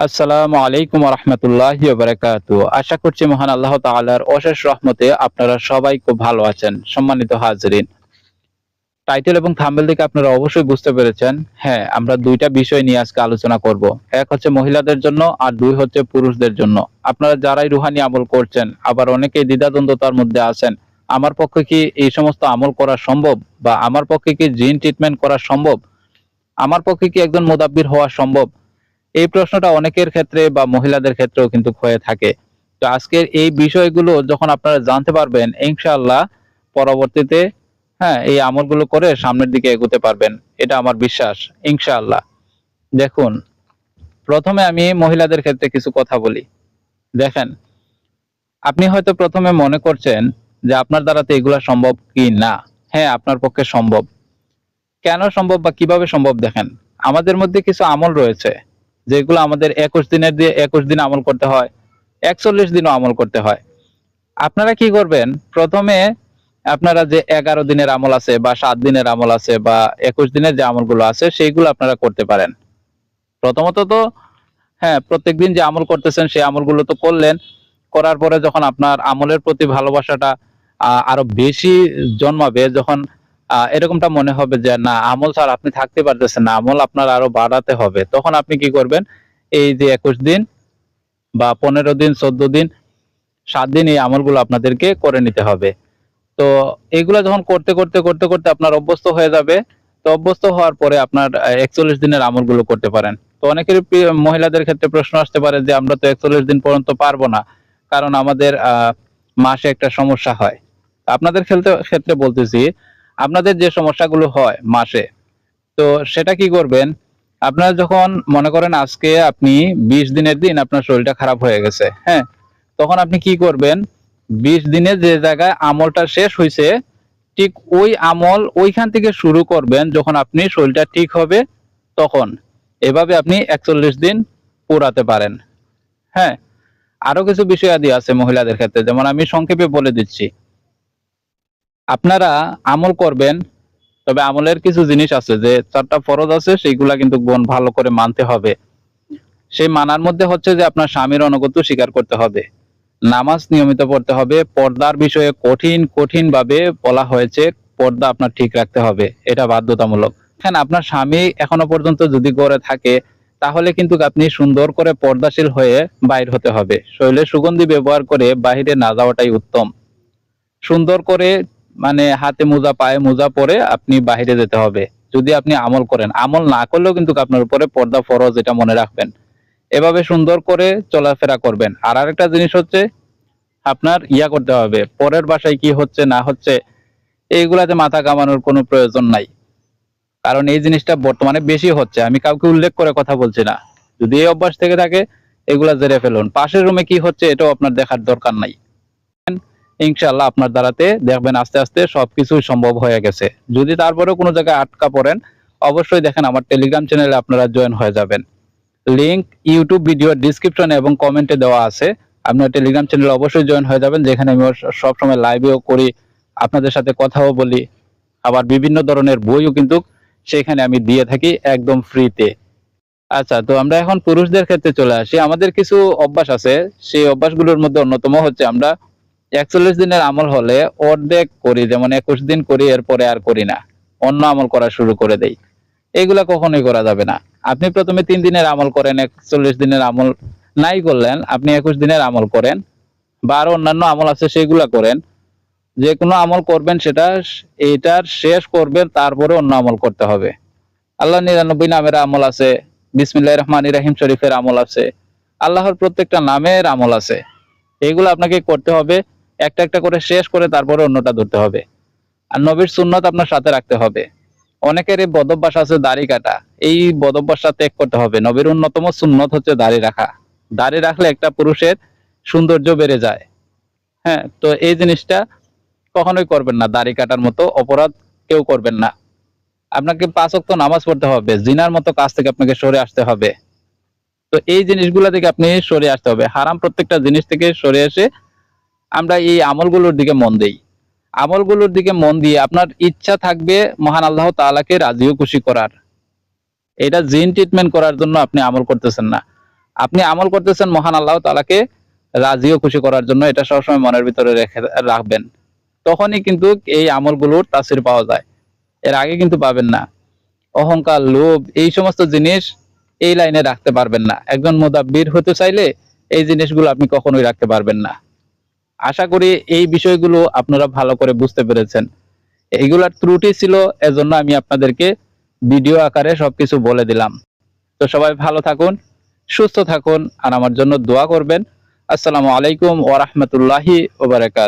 আসসালামু আলাইকুম রহমতুল্লাহ আশা করছি মহান আল্লাহ তাআলার অশেষ রহমতে আপনারা সবাই খুব ভালো আছেন, সম্মানিত হাজরিন। টাইটেল এবং থাম্বেল থেকে আপনারা অবশ্যই বুঝতে পেরেছেন। হ্যাঁ আমরা দুইটা বিষয় নিয়ে আজকে আলোচনা করব। এক হচ্ছে মহিলাদের জন্য আর দুই হচ্ছে পুরুষদের জন্য। আপনারা যারাই রুহানি আমল করছেন, আবার অনেকেই দ্বিধাদ্বন্দ্বতার মধ্যে আছেন, আমার পক্ষে কি এই সমস্ত আমল করা সম্ভব বা আমার পক্ষে কি জিন ট্রিটমেন্ট করা সম্ভব? আমার পক্ষে কি একজন মোদাব্বির হওয়া সম্ভব? এই প্রশ্নটা অনেকের ক্ষেত্রে বা মহিলাদের ক্ষেত্রেও কিন্তু হয়ে থাকে। তো আজকের এই বিষয়গুলো যখন আপনারা জানতে পারবেন, ইনশাআল্লাহ পরবর্তীতে হ্যাঁ এই আমলগুলো করে সামনের দিকে এগোতে পারবেন। এটা আমার বিশ্বাস, ইনশাআল্লাহ। দেখুন, প্রথমে আমি মহিলাদের ক্ষেত্রে কিছু কথা বলি। দেখেন, আপনি হয়তো প্রথমে মনে করছেন যে আপনার দ্বারা তো এগুলা সম্ভব কি না? হ্যাঁ আপনার পক্ষে সম্ভব। কেন সম্ভব বা কীভাবে সম্ভব দেখেন? আমাদের মধ্যে কিছু আমল রয়েছে। যেগুলো আমাদের একুশ দিনের দিয়ে একুশ দিন আমল করতে হয়, একচল্লিশ দিনও আমল করতে হয়। আপনারা কি করবেন? প্রথমে আপনারা যে এগারো দিনের আমল আছে বা সাত দিনের আমল আছে বা একুশ দিনের যে আমলগুলো আছে, সেইগুলো আপনারা করতে পারেন। প্রথমত তো হ্যাঁ প্রত্যেকদিন যে আমল করতেছেন, সেই আমলগুলো তো করলেন। করার পরে যখন আপনার আমলের প্রতি ভালোবাসাটা আরও বেশি জন্মাবে, যখন এরকমটা মনে হবে যে, না, আমল স্যার আপনি থাকতে পারতেছেন না। আমল আপনার আরও বাড়াতে হবে। তখন আপনি কি করবেন? এই যে একুশ দিন বা পনেরো দিন, চোদ্দ দিন, সাত দিন এই আমলগুলো আপনাদেরকে করে নিতে হবে। তো এগুলো যখন করতে করতে করতে করতে আপনার অভ্যস্ত হয়ে যাবে, তো অভ্যস্ত হওয়ার পরে আপনার একচল্লিশ দিনের আমলগুলো করতে পারেন। তো অনেকের মহিলাদের ক্ষেত্রে প্রশ্ন আসতে পারে যে, আমরা তো একচল্লিশ দিন পর্যন্ত পারব না, কারণ আমাদের মাসে একটা সমস্যা হয়। আপনাদের ক্ষেত্রে বলতেছি আপনাদের যে সমস্যাগুলো হয় মাসে, তো সেটা কি করবেন? আপনারা যখন মনে করেন আজকে আপনি বিশ দিনের দিন আপনার শরীরটা খারাপ হয়ে গেছে হ্যাঁ তখন আপনি কি করবেন? বিশ দিনে যে জায়গায় আমলটা শেষ হয়েছে ঠিক ওই আমল ওইখান থেকে শুরু করবেন যখন আপনি শরীরটা ঠিক হবে, তখন। এভাবে আপনি একচল্লিশ দিন পুরাতে পারেন। হ্যাঁ আরও কিছু বিষয়াদি আছে মহিলাদের ক্ষেত্রে, যেমন আমি সংক্ষেপে বলে দিচ্ছি। আপনারা আমল করবেন, তবে আমলের কিছু জিনিস আছে যে চারটা ফরজ আছে, সেইগুলা কিন্তু বোন ভালো করে মানতে হবে। সেই মানার মধ্যে হচ্ছে যে আপনার স্বামীর অনুগত স্বীকার করতে হবে। নামাজ নিয়মিত পড়তে হবে, পর্দার বিষয়ে কঠিন কঠিন ভাবে বলা হয়েছে, পর্দা আপনার ঠিক রাখতে হবে, এটা বাধ্যতামূলক। হ্যাঁ আপনার স্বামী এখনও পর্যন্ত যদি গড়ে থাকে, তাহলে কিন্তু আপনি সুন্দর করে পর্দাশীল হয়ে বাইর হতে হবে। শরীরে সুগন্ধি ব্যবহার করে বাহিরে না যাওয়াটাই উত্তম। সুন্দর করে মানে হাতে মোজা, পায়ে মোজা পরে আপনি বাইরে যেতে হবে। যদি আপনি আমল করেন। আমল না করলেও কিন্তু আপনার উপরে পর্দা, ফরজ, এটা মনে রাখবেন। এভাবে সুন্দর করে চলাফেরা করবেন। আর আরেকটা জিনিস হচ্ছে, আপনার ইয়া করতে হবে। পরের বাসায় কি হচ্ছে, না হচ্ছে, এইগুলাতে মাথা কামানোর কোনো প্রয়োজন নাই। কারণ এই জিনিসটা বর্তমানে বেশি হচ্ছে। আমি কাউকে উল্লেখ করে কথা বলছি না। যদি এই অভ্যাস থেকে থাকে, এগুলা জেরে ফেলুন। পাশের রুমে কি হচ্ছে, এটাও আপনার দেখার দরকার নাই। ইনশাল্লাহ আপনার দ্বারাতে দেখবেন আস্তে আস্তে সবকিছু সম্ভব হয়ে গেছে। যদি তারপরেও কোনো জায়গায় আটকা পড়েন, অবশ্যই দেখেন আমার টেলিগ্রাম চ্যানেলে আপনারা জয়েন হয়ে যাবেন। লিংক ইউটিউব ভিডিও ডিসক্রিপশনে এবং কমেন্টে দেওয়া আছে। আপনার টেলিগ্রাম চ্যানেলে অবশ্যই জয়েন হয়ে যাবেন, যেখানে আমি সবসময় লাইভেও করি, আপনাদের সাথে কথাও বলি। আবার বিভিন্ন ধরনের বইও কিন্তু সেখানে আমি দিয়ে থাকি একদম ফ্রিতে আচ্ছা তো আমরা এখন পুরুষদের ক্ষেত্রে চলে আসি। আমাদের কিছু অভ্যাস আছে। সেই অভ্যাসগুলোর মধ্যে অন্যতম হচ্ছে আমরা একচল্লিশ দিনের আমল হলে অর্ধেক করি, যেমন একুশ দিন করি, এরপরে আর করি না। অন্য আমল করা শুরু করে দেই। এগুলা কখনোই করা যাবে না। আপনি প্রথমে তিন দিনের আমল করেন, একচল্লিশ দিনের আমল নাই করলেন, আপনি একুশ দিনের আমল করেন বা আরও অন্যান্য আমল আছে, সেগুলা করেন। যে কোনো আমল করবেন, সেটা এটার শেষ করবেন তারপরে অন্য আমল করতে হবে। আল্লাহ নিরানব্বই নামের আমল আছে বিসমিল্লাহ রহমান রাহিম শরীফের আমল আছে, আল্লাহর প্রত্যেকটা নামের আমল আছে। এগুলো আপনাকে করতে হবে একটা একটা করে শেষ করে তারপরে অন্যটা ধরতে হবে। আর নবীর সুন্নত আপনার সাথে রাখতে হবে। অনেকের এই বদভ্যাস আছে দাড়ি কাটা। এই বদভ্যাসটা ত্যাগ করতে হবে। নবীর অন্যতম সুন্নত হচ্ছে দাড়ি রাখা। দাড়ি রাখলে একটা পুরুষের সৌন্দর্য বেড়ে যায়। হ্যাঁ তো এই জিনিসটা কখনোই করবেন না। দাড়ি কাটার মতো অপরাধ কেউ করবেন না। আপনাকে পাঁচ ওয়াক্ত নামাজ পড়তে হবে। জিনার মতো কাজ থেকে আপনাকে সরে আসতে হবে। তো এই জিনিসগুলো থেকে আপনি সরে আসতে হবে। হারাম প্রত্যেকটা জিনিস থেকে সরে এসে আমরা এই আমলগুলোর দিকে মন দেই। আমলগুলোর দিকে মন দিয়ে আপনার ইচ্ছা থাকবে মহান আল্লাহ তাআলাকে রাজিও খুশি করার। এটা জিন ট্রিটমেন্ট করার জন্য আপনি আমল করতেছেন না। আপনি আমল করতেছেন মহান আল্লাহ তালাকে রাজি ও খুশি করার জন্য, এটা সবসময় মনের ভিতরে রেখে রাখবেন। তখনই কিন্তু এই আমলগুলোর তাসির পাওয়া যায়। এর আগে কিন্তু পাবেন না। অহংকার, লোভ, এই সমস্ত জিনিস এই লাইনে রাখতে পারবেন না। একজন মোদাব্বির হতে চাইলে এই জিনিসগুলো আপনি কখনোই রাখতে পারবেন না। আশা করি এই বিষয়গুলো আপনারা ভালো করে বুঝতে পেরেছেন। এইগুলার ত্রুটি ছিল, এজন্য আমি আপনাদেরকে ভিডিও আকারে সবকিছু বলে দিলাম। তো সবাই ভালো থাকুন, সুস্থ থাকুন, আর আমার জন্য দোয়া করবেন। আসসালামু আলাইকুম ওরহমতুল্লাহি ওবরাকাত